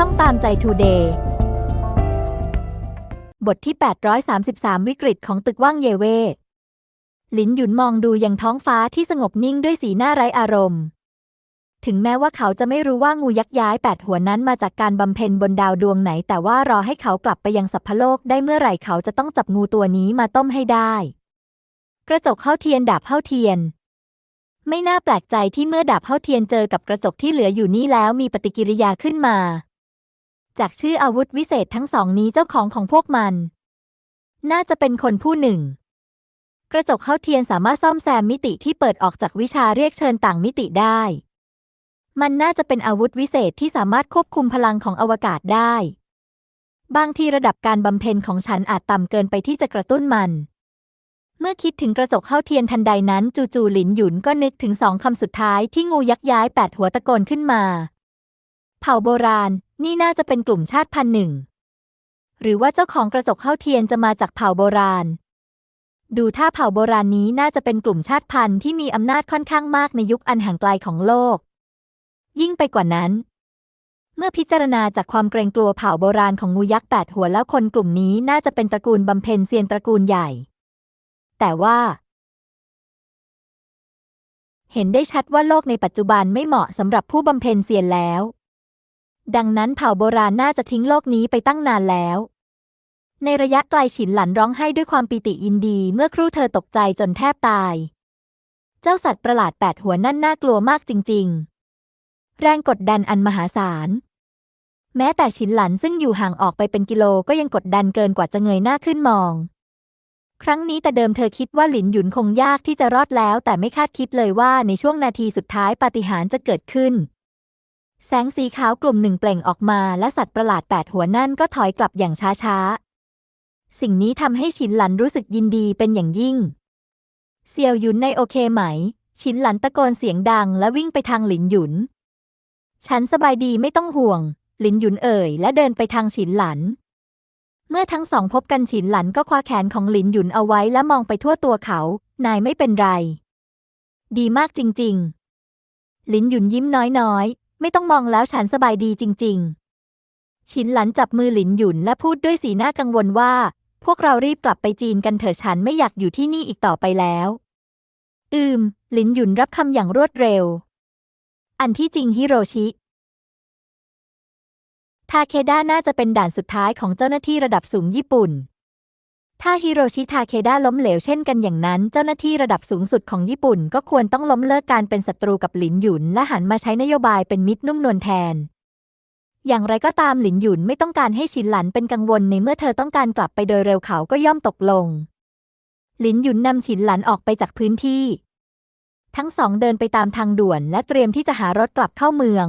ช่องตามใจทูเดย์บทที่ 833 วิกฤตของตึกว่างเยเวหลินหยุนมองดูยังท้องฟ้าที่สงบนิ่งด้วยสีหน้าไร้อารมณ์ ถึงแม้ว่าเขาจะไม่รู้ว่างูยักษ์ย้ายแปดหัวนั้นมาจากการบำเพ็ญบนดาวดวงไหน แต่ว่ารอให้เขากลับไปยังสัพพโลกได้เมื่อไหร่เขาจะต้องจับงูตัวนี้มาต้มให้ได้ กระจกเข้าเทียนดาบเข้าเทียน ไม่น่าแปลกใจที่เมื่อดาบเข้าเทียนเจอกับกระจกที่เหลืออยู่นี่แล้วมีปฏิกิริยาขึ้นมา จากชื่ออาวุธวิเศษทั้งสองนี้เจ้าของของพวกมัน น่าจะเป็นคนผู้หนึ่ง กระจกเข้าเทียนสามารถซ่อมแซมมิติที่เปิดออกจากวิชาเรียกเชิญต่างมิติได้ มันน่าจะเป็นอาวุธวิเศษที่สามารถควบคุมพลังของอวกาศได้ บางทีระดับการบำเพ็ญของฉันอาจต่ำเกินไปที่จะกระตุ้นมัน เมื่อคิดถึงกระจกเข้าเทียนทันใดนั้น จู่ๆหลินหยุนก็นึกถึงสองคำสุดท้ายที่งูยักษ์ย้ายแปดหัวตะโกนขึ้นมา ผ่าโบราณ นี่น่าจะเป็นกลุ่มชาติพันธุ์หนึ่ง หรือว่าเจ้าของกระจกเข้าเทียนจะมาจากเผ่าโบราณ ดูท่าเผ่าโบราณนี้น่าจะเป็นกลุ่มชาติพันธุ์ที่มีอำนาจค่อนข้างมากในยุคอันห่างไกลของโลก ยิ่งไปกว่านั้น เมื่อพิจารณาจากความเกรงกลัวเผ่าโบราณของงูยักษ์แปดหัวแล้วคนกลุ่มนี้น่าจะเป็นตระกูลบำเพ็ญเซียนตระกูลใหญ่ แต่ว่าเห็นได้ชัดว่าโลกในปัจจุบันไม่เหมาะสำหรับผู้บำเพ็ญเซียนแล้ว ดังนั้นเผ่าโบราณน่าจะทิ้งโลกนี้ไปตั้งนานแล้ว ในระยะไกลฉินหลันร้องไห้ด้วยความปีติยินดีเมื่อครู่เธอตกใจจนแทบตาย เจ้าสัตว์ประหลาดแปดหัวนั่นน่ากลัวมากจริง ๆ แรงกดดันอันมหาศาล แม้แต่ฉินหลันซึ่งอยู่ห่างออกไปเป็นกิโลก็ยังกดดันเกินกว่าจะเงยหน้าขึ้นมอง ครั้งนี้แต่เดิมเธอคิดว่าหลินหยุนคงยากที่จะรอดแล้ว แต่ไม่คาดคิดเลยว่าในช่วงนาทีสุดท้ายปาฏิหาริย์จะเกิดขึ้น แสงสีขาวกลุ่มหนึ่งเปล่งออกมาและสัตว์ประหลาดแปดหัวนั่นก็ถอยกลับอย่างช้าๆ สิ่งนี้ทำให้ฉินหลันรู้สึกยินดีเป็นอย่างยิ่ง เซียวหยุนในโอเคไหม ฉินหลันตะโกนเสียงดังและวิ่งไปทางหลินหยุน ฉันสบายดีไม่ต้องห่วง หลินหยุนเอ่ยและเดินไปทางฉินหลัน เมื่อทั้งสองพบกันฉินหลันก็คว้าแขนของหลินหยุนเอาไว้และมองไปทั่วตัวเขา นายไม่เป็นไร ดีมากจริง ๆ หลินหยุนยิ้มน้อยๆ ไม่ต้องมองแล้วฉันสบายดีจริงๆฉินหลันจับมือหลินหยุนและพูดด้วยสีหน้ากังวลว่า พวกเรารีบกลับไปจีนกันเถอะฉันไม่อยากอยู่ที่นี่อีกต่อไปแล้ว อืม หลินหยุนรับคำอย่างรวดเร็ว อันที่จริงฮิโรชิทาเคด้าน่าจะเป็นด่านสุดท้ายของเจ้าหน้าที่ระดับสูงญี่ปุ่น ถ้าฮิโรชิทาเคด้าล้มเหลวเช่นกันอย่างนั้น เจ้าหน้าที่ระดับสูงสุดของญี่ปุ่น ก็ควรต้องล้มเลิกการเป็นศัตรูกับหลินหยุน และหันมาใช้นโยบายเป็นมิตรนุ่มนวลแทน อย่างไรก็ตามหลินหยุนไม่ต้องการให้ชินหลันเป็นกังวลในเมื่อเธอต้องการกลับไปโดยเร็วเขาก็ย่อมตกลง หลินหยุนนำฉินหลันออกไปจากพื้นที่ ทั้งสองเดินไปตามทางด่วน และเตรียมที่จะหารถกลับเข้าเมือง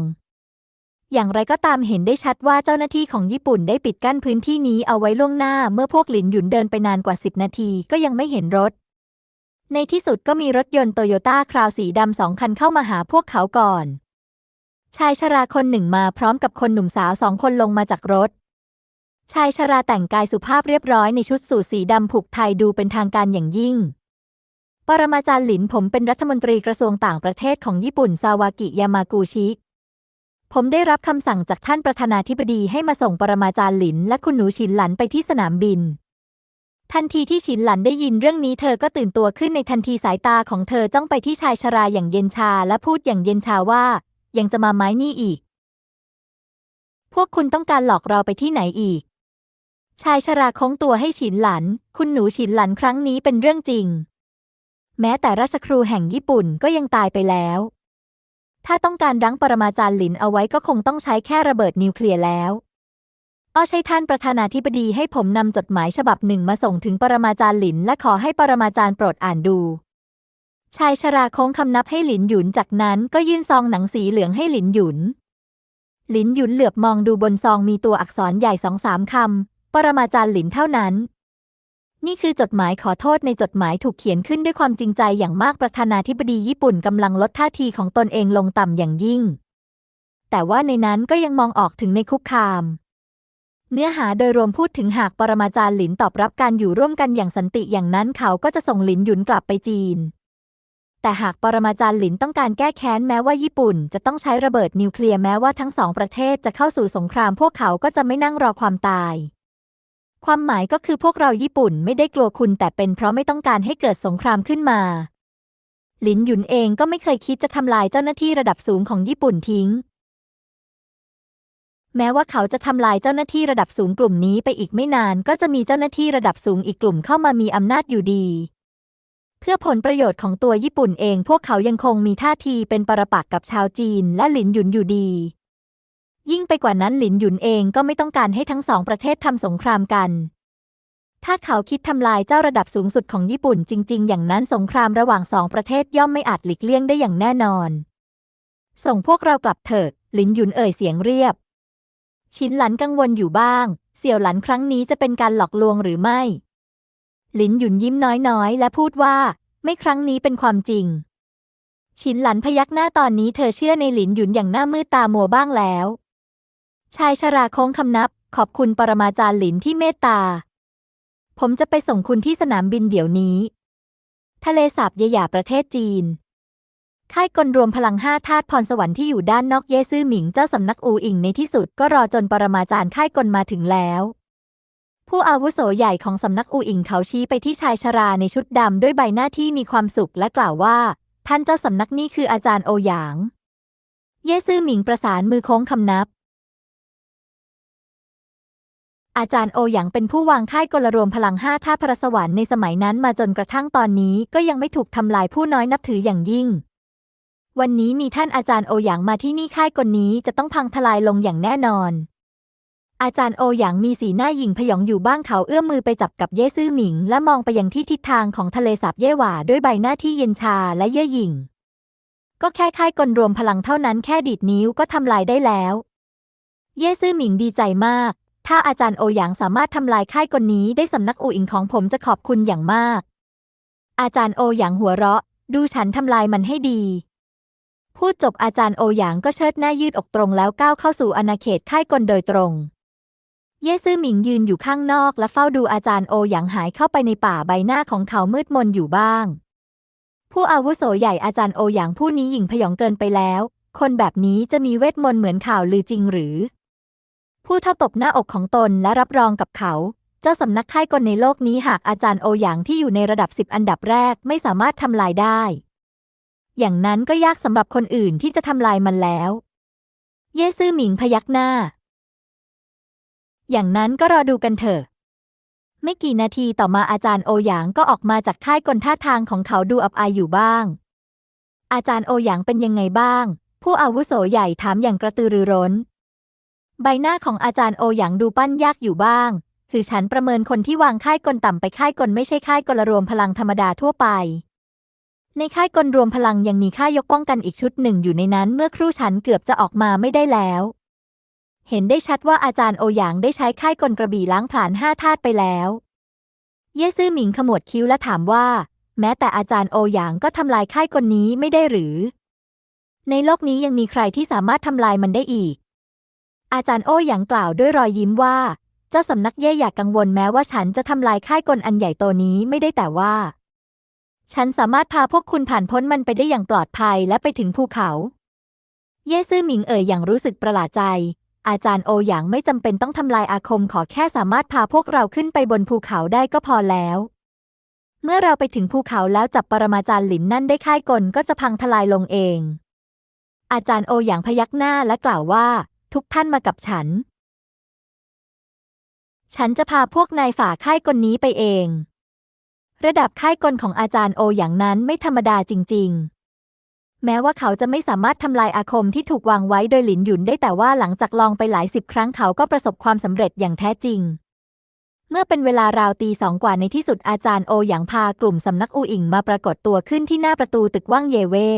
อย่างไรก็ตามเห็นได้ชัดว่าเจ้าหน้าที่ของญี่ปุ่นได้ปิดกั้นพื้นที่นี้เอาไว้ล่วงหน้า เมื่อพวกหลินหยุนเดินไปนานกว่า 10 นาทีก็ยังไม่เห็นรถ ในที่สุดก็มีรถยนต์โตโยต้าคราวสีดำสองคันเข้ามาหาพวกเขาก่อน ชายชราคนหนึ่งมาพร้อมกับคนหนุ่มสาวสองคนลงมาจากรถ ชายชราแต่งกายสุภาพเรียบร้อยในชุดสูทสีดำผูกไทยดูเป็นทางการอย่างยิ่ง ปรมาจารย์หลินผมเป็นรัฐมนตรีกระทรวงต่างประเทศของญี่ปุ่นซาวากิยามากูชิ ผมได้รับคำสั่งจากท่านประธานาธิบดีให้มาส่งปรมาจารย์หลิน และคุณหนูฉินหลันไปที่สนามบิน ทันทีที่ฉินหลันได้ยินเรื่องนี้เธอก็ตื่นตัวขึ้นในทันทีสายตาของเธอจ้องไปที่ชายชราอย่างเย็นชาและพูดอย่างเย็นชาว่า ยังจะมาไม้นี่อีก พวกคุณต้องการหลอกเราไปที่ไหนอีก ชายชราโค้งตัวให้ฉินหลัน คุณหนูฉินหลันครั้งนี้เป็นเรื่องจริง แม้แต่ราชครูแห่งญี่ปุ่นก็ยังตายไปแล้ว ถ้าต้องการรั้งปรมาจารย์หลินเอาไว้ก็คงต้องใช้แค่ระเบิดนิวเคลียร์แล้วอ้อใช่ท่านประธานาธิบดีให้ผมนำจดหมายฉบับหนึ่งมาส่งถึงปรมาจารย์หลิน และขอให้ปรมาจารย์โปรดอ่านดู ชายชราโค้งคำนับให้หลินหยุนจากนั้นก็ยื่นซองหนังสีเหลืองให้หลินหยุน หลินหยุนเหลือบมองดูบนซองมีตัวอักษรใหญ่สองสามคำปรมาจารย์หลินเท่านั้น นี่คือจดหมายขอโทษในจดหมายถูกเขียนขึ้นด้วยความจริงใจอย่างมากประธานาธิบดีญี่ปุ่นกำลังลดท่าทีของตนเองลงต่ำอย่างยิ่ง แต่ว่าในนั้นก็ยังมองออกถึงในคุกคาม เนื้อหาโดยรวมพูดถึงหากปรมาจารย์หลินตอบรับการอยู่ร่วมกันอย่างสันติอย่างนั้นเขาก็จะส่งหลินหยุนกลับไปจีน แต่หากปรมาจารย์หลินต้องการแก้แค้นแม้ว่าญี่ปุ่นจะต้องใช้ระเบิดนิวเคลียร์แม้ว่าทั้งสองประเทศจะเข้าสู่สงครามพวกเขาก็จะไม่นั่งรอความตาย ความหมายก็คือพวกเราญี่ปุ่นไม่ได้กลัวคุณแต่เป็นเพราะไม่ต้องการให้เกิดสงครามขึ้นมา หลินหยุนเองก็ไม่เคยคิดจะทำลายเจ้าหน้าที่ระดับสูงของญี่ปุ่นทิ้ง แม้ว่าเขาจะทำลายเจ้าหน้าที่ระดับสูงกลุ่มนี้ไปอีกไม่นานก็จะมีเจ้าหน้าที่ระดับสูงอีกกลุ่มเข้ามามีอำนาจอยู่ดี เพื่อผลประโยชน์ของตัวญี่ปุ่นเอง พวกเขายังคงมีท่าทีเป็นปรปักษ์กับชาวจีนและหลินหยุนอยู่ดี ยิ่งไปกว่านั้นหลินหยุนเองก็ไม่ต้องการให้ทั้งสองประเทศทำสงครามกัน ถ้าเขาคิดทำลายเจ้าระดับสูงสุดของญี่ปุ่นจริง ๆ อย่างนั้นสงครามระหว่างสองประเทศย่อมไม่อาจหลีกเลี่ยงได้อย่างแน่นอน ส่งพวกเรากลับเถิดหลินหยุนเอ่ยเสียงเรียบ ชินหลันกังวลอยู่บ้าง เสี่ยวหลันครั้งนี้จะเป็นการหลอกลวงหรือไม่ หลินหยุนยิ้มน้อยๆ และพูดว่า ไม่ครั้งนี้เป็นความจริง ชินหลันพยักหน้าตอนนี้เธอเชื่อในหลินหยุนอย่างหน้ามืดตามัวบ้างแล้ว ชายชราโค้งคำนับ ขอบคุณปรมาจารย์หลินที่เมตตา ผมจะไปส่งคุณที่สนามบินเดี๋ยวนี้ ทะเลสาบเยหยาประเทศจีน ค่ายกลรวมพลังห้าธาตุพรสวรรค์ที่อยู่ด้านนอกเย่ซื่อหมิงเจ้าสำนักอูอิงในที่สุดก็รอจนปรมาจารย์ค่ายกลมาถึงแล้ว ผู้อาวุโสใหญ่ของสำนักอูอิงเขาชี้ไปที่ชายชราในชุดดำด้วยใบหน้าที่มีความสุขและกล่าวว่า ท่านเจ้าสำนักนี่คืออาจารย์โอหยาง เย่ซื่อหมิงประสานมือโค้งคำนับ อาจารย์โอหยางเป็นผู้วางค่ายกลรวมพลังห้าท่าพระสวรรค์ในสมัยนั้นมาจนกระทั่งตอนนี้ก็ยังไม่ถูกทำลายผู้น้อยนับถืออย่างยิ่ง วันนี้มีท่านอาจารย์โอหยางมาที่นี่ค่ายกลนี้จะต้องพังทลายลงอย่างแน่นอน อาจารย์โอหยางมีสีหน้าหยิ่งพยองอยู่บ้างเขาเอื้อมมือไปจับกับเย่ซื่อหมิง และมองไปยังที่ทิศทางของทะเลสาบเย่หว่าด้วยใบหน้าที่เย็นชาและเย่อหยิ่ง ก็แค่ค่ายกลรวมพลังเท่านั้นแค่ดีดนิ้วก็ทำลายได้แล้ว เย่ซื่อหมิงดีใจมาก ถ้าอาจารย์โอหยางสามารถทำลายค่ายกลนี้ได้สำนักอูอิงของผมจะขอบคุณอย่างมาก อาจารย์โอหยางหัวเราะ ดูฉันทำลายมันให้ดี พูดจบอาจารย์โอหยางก็เชิดหน้ายืดอกตรงแล้วก้าวเข้าสู่อาณาเขตค่ายกลโดยตรง เย่ซื่อหมิงยืนอยู่ข้างนอกและเฝ้าดูอาจารย์โอหยางหายเข้าไปในป่าใบหน้าของเขามืดมนอยู่บ้าง ผู้อาวุโสใหญ่อาจารย์โอหยางผู้นี้หยิ่งพยองเกินไปแล้ว คนแบบนี้จะมีเวทมนต์เหมือนข่าวลือจริงหรือ ผู้เท่าตบหน้าอกของตนและรับรองกับเขา เจ้าสำนักค่ายกลในโลกนี้หากอาจารย์โอหยางที่อยู่ในระดับสิบอันดับแรกไม่สามารถทำลายได้ อย่างนั้นก็ยากสำหรับคนอื่นที่จะทำลายมันแล้ว เย่ซื่อหมิงพยักหน้า อย่างนั้นก็รอดูกันเถอะ ไม่กี่นาทีต่อมาอาจารย์โอหยางก็ออกมาจากค่ายกลท่าทางของเขาดูอับอายอยู่บ้าง อาจารย์โอหยางเป็นยังไงบ้าง ผู้อาวุโสใหญ่ถามอย่างกระตือรือร้น ใบหน้าของอาจารย์โอหยางดูปั้นยากอยู่บ้าง คือฉันประเมินคนที่วางค่ายกลต่ำไปค่ายกลไม่ใช่ค่ายกลรวมพลังธรรมดาทั่วไป ในค่ายกลรวมพลังยังมีค่ายยกป้องกันอีกชุดหนึ่งอยู่ในนั้นเมื่อครู่ฉันเกือบจะออกมาไม่ได้แล้ว เห็นได้ชัดว่าอาจารย์โอหยางได้ใช้ค่ายกลกระบี่ล้างผลาญห้าธาตุไปแล้ว เย่ซื่อหมิงขมวดคิ้วและถามว่า แม้แต่อาจารย์โอหยางก็ทำลายค่ายกลนี้ไม่ได้หรือ ในโลกนี้ยังมีใครที่สามารถทำลายมันได้อีก อาจารย์โอหยางกล่าวด้วยรอยยิ้มว่า เจ้าสำนักเย่อยากกังวลแม้ว่าฉันจะทำลายค่ายกลอันใหญ่โตนี้ไม่ได้แต่ว่า ฉันสามารถพาพวกคุณผ่านพ้นมันไปได้อย่างปลอดภัยและไปถึงภูเขา เย่ซื่อหมิงเอ่ยอย่างรู้สึกประหลาดใจ อาจารย์โอหยางไม่จำเป็นต้องทำลายอาคมขอแค่สามารถพาพวกเราขึ้นไปบนภูเขาได้ก็พอแล้ว เมื่อเราไปถึงภูเขาแล้วจับปรมาจารย์หลินนั่นได้ค่ายกลก็จะพังทลายลงเอง อาจารย์โอหยางพยักหน้าและกล่าวว่า ทุกท่านมากับฉัน ฉันจะพาพวกนายฝ่าค่ายกลนี้ไปเอง ระดับค่ายกลของอาจารย์โออย่างนั้นไม่ธรรมดาจริง ๆ แม้ว่าเขาจะไม่สามารถทำลายอาคมที่ถูกวางไว้โดยหลินหยุนได้แต่ว่าหลังจากลองไปหลายสิบครั้งเขาก็ประสบความสำเร็จอย่างแท้จริงเมื่อเป็นเวลาราวตีสองกว่าในที่สุดอาจารย์โอหยางพากลุ่มสำนักอูอิงมาปรากฏตัวขึ้นที่หน้าประตูตึกว่างเยเว่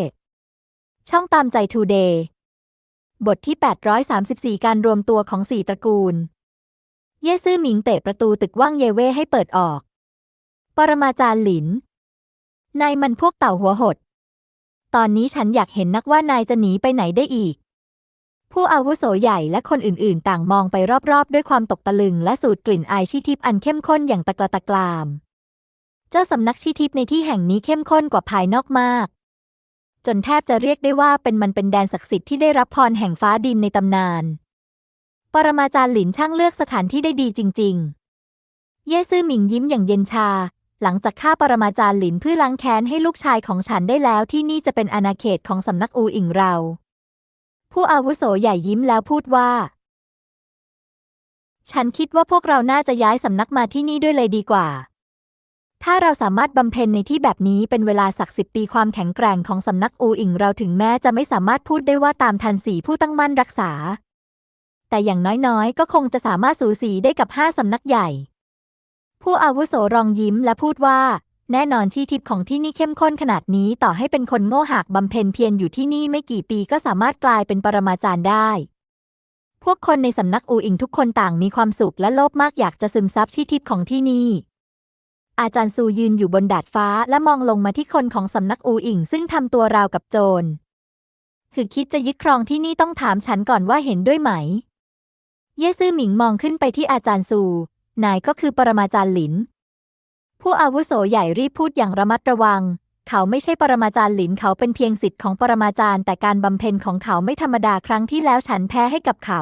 ช่องตามใจทูเดย์ บทที่ 834 การรวมตัวของสี่ตระกูล เย่ซื่อหมิงเตะประตูตึกว่างเยเว่ให้เปิดออก ปรมาจารย์หลิน นายมันพวกเต่าหัวหด ตอนนี้ฉันอยากเห็นนักว่านายจะหนีไปไหนได้อีก ผู้อาวุโสใหญ่และคนอื่นๆ ต่างมองไปรอบๆ ด้วยความตกตะลึง และสูดกลิ่นอายชีทิพย์อันเข้มข้นอย่างตะกละตะกราม เจ้าสำนักชีทิพย์ในที่แห่งนี้เข้มข้นกว่าภายนอกมาก จนแทบจะเรียกได้ว่าเป็นมันเป็นแดนศักดิ์สิทธิ์ที่ได้รับพรแห่งฟ้าดินในตำนาน ปรมาจารย์หลินช่างเลือกสถานที่ได้ดีจริง ๆ เย่ซื่อหมิงยิ้มอย่างเย็นชา หลังจากฆ่าปรมาจารย์หลินเพื่อล้างแค้นให้ลูกชายของฉันได้แล้วที่นี่จะเป็นอาณาเขตของสำนักอูอิงเรา ผู้อาวุโสใหญ่ยิ้มแล้วพูดว่า ฉันคิดว่าพวกเราน่าจะย้ายสำนักมาที่นี่ด้วยเลยดีกว่า ถ้าเราสามารถบำเพ็ญในที่แบบนี้เป็นเวลาสักสิบปีความแข็งแกร่งของสำนักอูอิงเราถึงแม้จะไม่สามารถพูดได้ว่าตามทันสีผู้ตั้งมั่นรักษา แต่อย่างน้อยๆ ก็คงจะสามารถสูสีได้กับห้าสำนักใหญ่ ผู้อาวุโสรองยิ้มและพูดว่า แน่นอนชีทิพย์ของที่นี่เข้มข้นขนาดนี้ต่อให้เป็นคนโง่หักบำเพ็ญเพียรอยู่ที่นี่ไม่กี่ปีก็สามารถกลายเป็นปรมาจารย์ได้พวกคนในสำนักอูอิงทุกคนต่างมีความสุขและโลภมากอยากจะซึมซับชีทิพย์ของที่นี่ อาจารย์ซูยืนอยู่บนดาดฟ้าและมองลงมาที่คนของสำนักอูอิงซึ่งทำตัวราวกับโจรคือคิดจะยึดครองที่นี่ต้องถามฉันก่อนว่าเห็นด้วยไหม เย่ซื่อหมิงมองขึ้นไปที่อาจารย์ซู นายก็คือปรมาจารย์หลิน ผู้อาวุโสใหญ่รีบพูดอย่างระมัดระวัง เขาไม่ใช่ปรมาจารย์หลินเขาเป็นเพียงสิทธิ์ของปรมาจารย์ แต่การบำเพ็ญของเขาไม่ธรรมดาครั้งที่แล้วฉันแพ้ให้กับเขา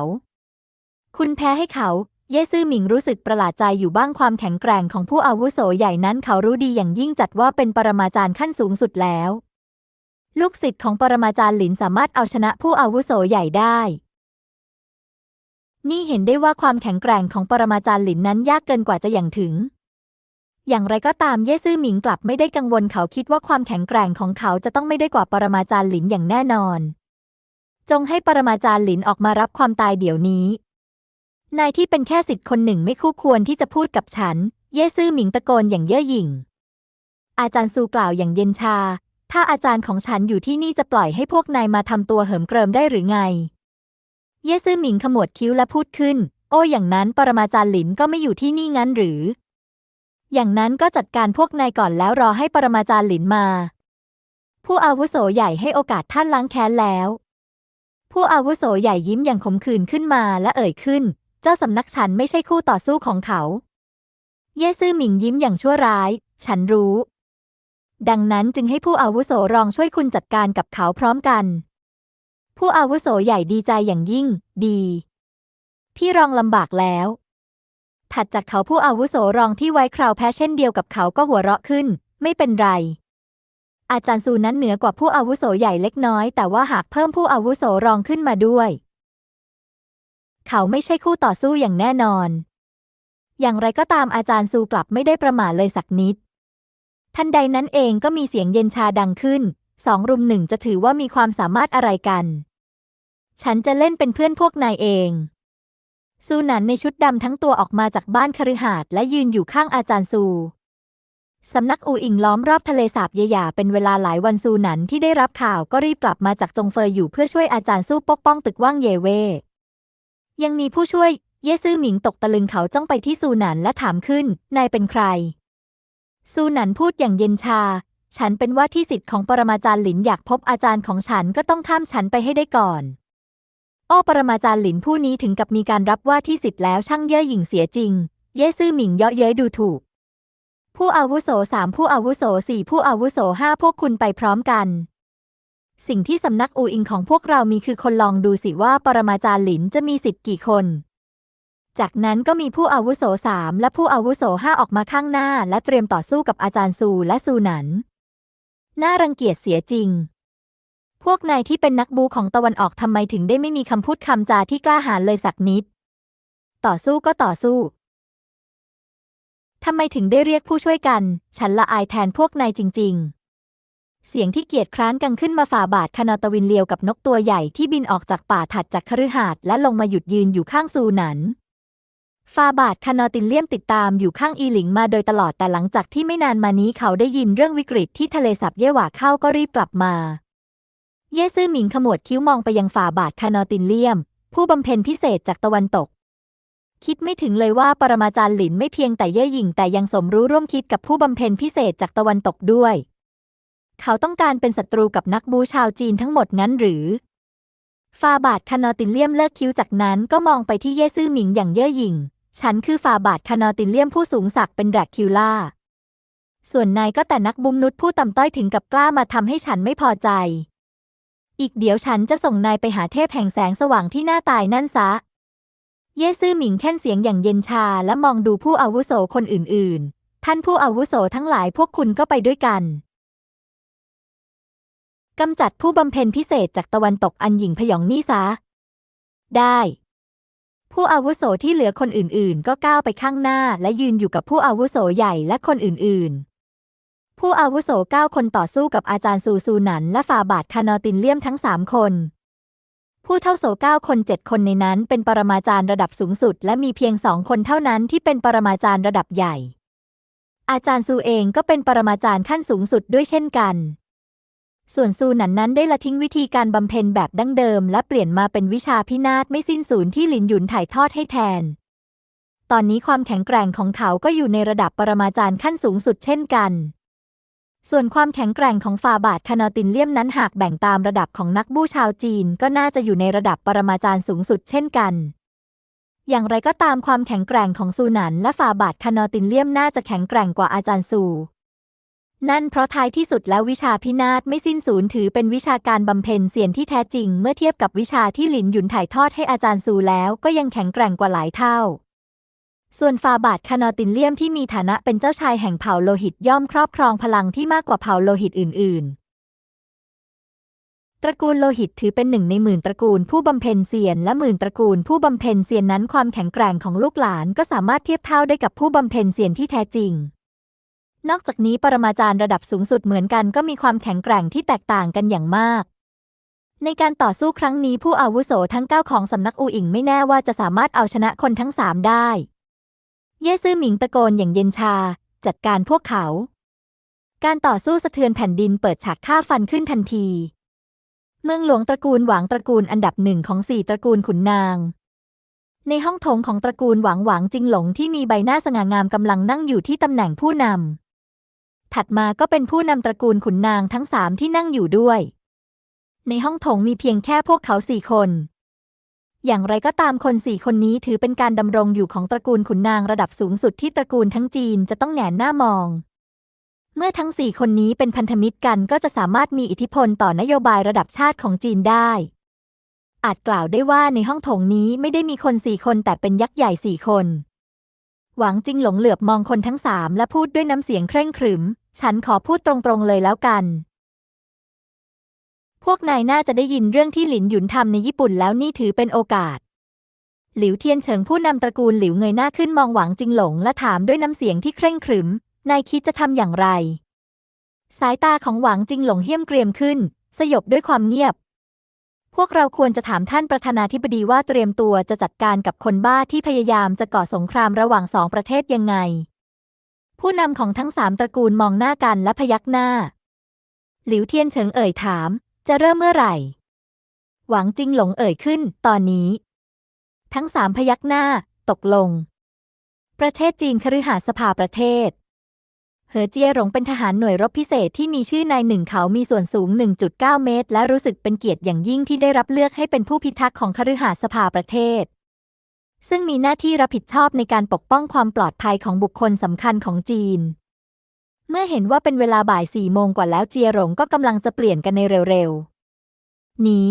คุณแพ้ให้เขา เย่ซื่อหมิงรู้สึกประหลาดใจอยู่บ้างความแข็งแกร่งของผู้อาวุโสใหญ่นั้นเขารู้ดีอย่างยิ่งจัดว่าเป็นปรมาจารย์ขั้นสูงสุดแล้ว ลูกศิษย์ของปรมาจารย์หลินสามารถเอาชนะผู้อาวุโสใหญ่ได้ นี่เห็นได้ว่าความแข็งแกร่งของปรมาจารย์หลินนั้นยากเกินกว่าจะอย่างถึง อย่างไรก็ตามเย่ซื่อหมิงกลับไม่ได้กังวลเขาคิดว่าความแข็งแกร่งของเขาจะต้องไม่ได้กว่าปรมาจารย์หลินอย่างแน่นอน จงให้ปรมาจารย์หลินออกมารับความตายเดี๋ยวนี้ นายที่เป็นแค่สิทธิ์คนหนึ่งไม่คู่ควรที่จะพูดกับฉัน เย่ซื่อหมิงตะโกนอย่างเย่อหยิ่ง อาจารย์ซูกล่าวอย่างเย็นชา ถ้าอาจารย์ของฉันอยู่ที่นี่จะปล่อยให้พวกนายมาทำตัวเหิมเกริมได้หรือไง เย่ซื่อหมิงขมวดคิ้วและพูดขึ้น โอ้อย่างนั้นปรมาจารย์หลินก็ไม่อยู่ที่นี่งั้นหรือ อย่างนั้นก็จัดการพวกนายก่อนแล้วรอให้ปรมาจารย์หลินมา ผู้อาวุโสใหญ่ให้โอกาสท่านล้างแค้นแล้ว ผู้อาวุโสใหญ่ยิ้มอย่างขมขื่นขึ้นมาและเอ่ยขึ้น เจ้าสำนักฉันไม่ใช่คู่ต่อสู้ของเขา เย่ซื่อหมิงยิ้มอย่างชั่วร้าย ฉันรู้ ดังนั้นจึงให้ผู้อาวุโสรองช่วยคุณจัดการกับเขาพร้อมกัน ผู้อาวุโสใหญ่ดีใจอย่างยิ่ง ดี พี่รองลำบากแล้ว ถัดจากเขาผู้อาวุโสรองที่ไว้คราวแพ้เช่นเดียวกับเขาก็หัวเราะขึ้น ไม่เป็นไรอาจารย์ซูนั้นเหนือกว่าผู้อาวุโสใหญ่เล็กน้อย แต่ว่าหากเพิ่มผู้อาวุโสรองขึ้นมาด้วย เขาไม่ใช่คู่ต่อสู้อย่างแน่นอน อย่างไรก็ตามอาจารย์ซูกลับไม่ได้ประมาทเลยสักนิด ทันใดนั้นเองก็มีเสียงเย็นชาดังขึ้น สองรุมหนึ่งจะถือว่ามีความสามารถอะไรกัน ฉันจะเล่นเป็นเพื่อนพวกนายเอง ซูหนันในชุดดำทั้งตัวออกมาจากบ้านคฤหาสน์และยืนอยู่ข้างอาจารย์ซูสำนักอูอิงล้อมรอบทะเลสาบเยหยาเป็นเวลาหลายวันซูหนันที่ได้รับข่าวก็รีบกลับมาจากจงเฟยอยู่เพื่อช่วยอาจารย์สู้ปกป้องตึกว่างเยเว ยังมีผู้ช่วย เย่ซื่อหมิงตกตะลึงเขาจ้องไปที่ซูหนันและถามขึ้น นายเป็นใคร ซูหนันพูดอย่างเย็นชา ฉันเป็นว่าที่สิทธิ์ของปรมาจารย์หลินอยากพบอาจารย์ของฉันก็ต้องข้ามฉันไปให้ได้ก่อน อ้อปรมาจารย์หลินผู้นี้ถึงกับมีการรับว่าที่สิทธิ์แล้วช่างเย่อหยิ่งเสียจริง เย่ซื่อหมิงเยาะเย้ยดูถูก ผู้อาวุโสสามผู้อาวุโสสี่ผู้อาวุโสห้าพวกคุณไปพร้อมกัน สิ่งที่สำนักอูอิงของพวกเรามีคือคนลองดูสิว่าปรมาจารย์หลินจะมีสิทธิ์กี่คน จากนั้นก็มีผู้อาวุโสสามและผู้อาวุโสห้าออกมาข้างหน้า และเตรียมต่อสู้กับอาจารย์ซูและซูหนัน น่ารังเกียจเสียจริง พวกนายที่เป็นนักบูของตะวันออกทำไมถึงได้ไม่มีคำพูดคำจาที่กล้าหาญเลยสักนิด ต่อสู้ก็ต่อสู้ทำไมถึงได้เรียกผู้ช่วยกัน ฉันละอายแทนพวกนายจริง ๆ เสียงที่เกียจคร้านกังขึ้นมาฝ่าบาทคานอตวินเลียวกับนกตัวใหญ่ที่บินออกจากป่าถัดจากคฤหาสน์และลงมาหยุดยืนอยู่ข้างซูหนันฟาบาทคานอตินเลี่ยมติดตามอยู่ข้างอีหลิงมาโดยตลอดแต่หลังจากที่ไม่นานมานี้เขาได้ยินเรื่องวิกฤตที่ทะเลสับเย่หว่าเข้าก็รีบกลับมา เย่ซื่อหมิงขมวดคิ้วมองไปยังฝ่าบาทคานอตินเลี่ยม ผู้บำเพ็ญพิเศษจากตะวันตก คิดไม่ถึงเลยว่าปรมาจารย์หลินไม่เพียงแต่เย่หยิ่งแต่ยังสมรู้ร่วมคิดกับผู้บำเพ็ญพิเศษจากตะวันตกด้วย เขาต้องการเป็นศัตรูกับนักบูชาวจีนทั้งหมดงั้นหรือ ฟาบาทคานอตินเลียมเลิกคิ้วจากนั้นก็มองไปที่เย่ซื่อหมิงอย่างเย่อหยิ่ง ฉันคือฟาบาทคานอตินเลียมผู้สูงศักดิ์เป็นแดรกคิวล่า ส่วนนายก็แต่นักบุมนุษย์ผู้ต่ำต้อยถึงกับกล้ามาทำให้ฉันไม่พอใจ อีกเดี๋ยวฉันจะส่งนายไปหาเทพแห่งแสงสว่างที่หน้าตายนั่นซะ เย่ซื่อหมิงแค่นเสียงอย่างเย็นชาและมองดูผู้อาวุโสคนอื่นๆ ท่านผู้อาวุโสทั้งหลายพวกคุณก็ไปด้วยกัน กำจัดผู้บำเพ็ญพิเศษจากตะวันตกอันหยิ่งพยองนี่ซะ ได้ ผู้อาวุโสที่เหลือคนอื่นๆ ก็ก้าวไปข้างหน้าและยืนอยู่กับผู้อาวุโสใหญ่และคนอื่นๆ ผู้อาวุโสเก้าคนต่อสู้กับอาจารย์ซูซูนันและฟาบาทคานอตินเลี่ยมทั้งสามคน ผู้เท่าโสเก้าคนเจ็ดคนในนั้นเป็นปรมาจารย์ระดับสูงสุด และมีเพียงสองคนเท่านั้นที่เป็นปรมาจารย์ระดับใหญ่อาจารย์ซูเองก็เป็นปรมาจารย์ขั้นสูงสุดด้วยเช่นกัน ส่วนซูหนันนั้นได้ละทิ้งวิธีการบำเพ็ญแบบดั้งเดิม และเปลี่ยนมาเป็นวิชาพินาศไม่สิ้นสูญที่หลินหยุนถ่ายทอดให้แทน ตอนนี้ความแข็งแกร่งของเขาก็อยู่ในระดับปรมาจารย์ขั้นสูงสุดเช่นกัน ส่วนความแข็งแกร่งของฟาบาทคานอตินเลียมนั้นหากแบ่งตามระดับของนักบู้ชาวจีน ก็น่าจะอยู่ในระดับปรมาจารย์สูงสุดเช่นกัน อย่างไรก็ตามความแข็งแกร่งของซูหนันและฟาบาทคานอตินเลียมน่าจะแข็งแกร่งกว่าอาจารย์ซู นั่นเพราะท้ายที่สุดแล้ววิชาพินาศไม่สิ้นสูญถือเป็นวิชาการบำเพ็ญเสียนที่แท้จริง เมื่อเทียบกับวิชาที่หลินหยุนถ่ายทอดให้อาจารย์ซูแล้วก็ยังแข็งแกร่งกว่าหลายเท่า ส่วนฟาบาทคานอตินเลียมที่มีฐานะเป็นเจ้าชายแห่งเผ่าโลหิตย่อมครอบครองพลังที่มากกว่าเผ่าโลหิตอื่น ๆตระกูลโลหิตถือเป็นหนึ่งในหมื่นตระกูลผู้บำเพ็ญเซียนและหมื่นตระกูลผู้บำเพ็ญเซียนนั้นความแข็งแกร่งของลูกหลานก็สามารถเทียบเท่าได้กับผู้บำเพ็ญเซียนที่แท้จริง นอกจากนี้ปรมาจารย์ระดับสูงสุดเหมือนกันก็มีความแข็งแกร่งที่แตกต่างกันอย่างมาก ในการต่อสู้ครั้งนี้ผู้อาวุโสทั้งเก้าของสำนักอูอิงไม่แน่ว่าจะสามารถเอาชนะคนทั้งสามได้ เย่ซื่อหมิงตะโกนอย่างเย็นชา จัดการพวกเขา การต่อสู้สะเทือนแผ่นดินเปิดฉากฆ่าฟันขึ้นทันที เมืองหลวงตระกูลหวางตระกูลอันดับหนึ่งของสี่ตระกูลขุนนางในห้องโถงของตระกูลหวางหวางจิงหลงที่มีใบหน้าสง่างามกำลังนั่งอยู่ที่ตำแหน่งผู้นำ ถัดมาก็เป็นผู้นำตระกูลขุนนางทั้งสามที่นั่งอยู่ด้วย ในห้องโถงมีเพียงแค่พวกเขาสี่คน อย่างไรก็ตามคนสี่คนนี้ถือเป็นการดำรงอยู่ของตระกูลขุนนางระดับสูงสุดที่ตระกูลทั้งจีนจะต้องแหงนหน้ามอง เมื่อทั้งสี่คนนี้เป็นพันธมิตรกันก็จะสามารถมีอิทธิพลต่อนโยบายระดับชาติของจีนได้ อาจกล่าวได้ว่าในห้องโถงนี้ไม่ได้มีคนสี่คนแต่เป็นยักษ์ใหญ่สี่คน หวังจิงหลงเหลือบมองคนทั้งสามและพูดด้วยน้ำเสียงเคร่งขรึม ฉันขอพูดตรงๆเลยแล้วกัน พวกนายน่าจะได้ยินเรื่องที่หลินหยุนทำในญี่ปุ่นแล้วนี่ถือเป็นโอกาส หลิวเทียนเฉิงผู้นำตระกูลหลิวเงยหน้าขึ้นมองหวังจิงหลงและถามด้วยน้ำเสียงที่เคร่งขรึม นายคิดจะทำอย่างไร สายตาของหวังจิงหลงเหี้ยมเกรียมขึ้น สยบด้วยความเงียบ พวกเราควรจะถามท่านประธานาธิบดีว่าเตรียมตัวจะจัดการกับคนบ้าที่พยายามจะก่อสงครามระหว่างสองประเทศยังไง ผู้นำของทั้งสามตระกูลมองหน้ากันและพยักหน้า หลิวเทียนเฉิงเอ่ยถาม จะเริ่มเมื่อไหร่ หวังจิงหลงเอ่ยขึ้น ตอนนี้ ทั้งสามพยักหน้า ตกลง ประเทศจีนคฤหาสภาประเทศ เหอเจียหลงเป็นทหารหน่วยรบพิเศษที่มีชื่อนายหนึ่งเขามีส่วนสูง 1.9 เมตร และรู้สึกเป็นเกียรติอย่างยิ่งที่ได้รับเลือกให้เป็นผู้พิทักษ์ของคฤหาสภาประเทศ ซึ่งมีหน้าที่รับผิดชอบในการปกป้องความปลอดภัยของบุคคลสำคัญของจีน เมื่อเห็นว่าเป็นเวลาบ่ายสี่โมงกว่าแล้วเจียหลงก็กำลังจะเปลี่ยนกันในเร็วๆ นี้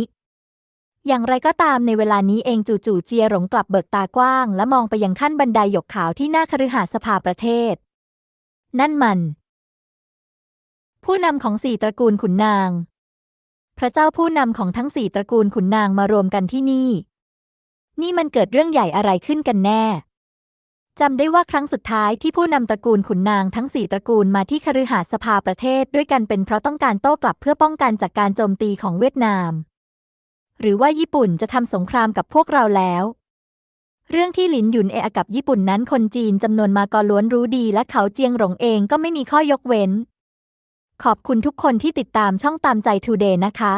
อย่างไรก็ตามในเวลานี้เองจู่ๆเจียหลงกลับเบิกตากว้าง และมองไปยังขั้นบันไดหยกขาวที่หน้าคฤหาสภาประเทศ นั่นมัน ผู้นำของสี่ตระกูลขุนนาง พระเจ้าผู้นำของทั้งสี่ตระกูลขุนนางมารวมกันที่นี่ นี่มันเกิดเรื่องใหญ่อะไรขึ้นกันแน่จำได้ว่าครั้งสุดท้ายที่ผู้นำตระกูลขุนนางทั้งสี่ตระกูลมาที่คฤหาสภาประเทศด้วยกันเป็นเพราะต้องการโต้กลับเพื่อป้องกันจากการโจมตีของเวียดนาม หรือว่าญี่ปุ่นจะทำสงครามกับพวกเราแล้ว เรื่องที่หลินหยุนเอะกับญี่ปุ่นนั้นคนจีนจำนวนมาก็ล้วนรู้ดีและเขาเจียงหลงเองก็ไม่มีข้อยกเว้น ขอบคุณทุกคนที่ติดตามช่องตามใจทูเดย์นะคะ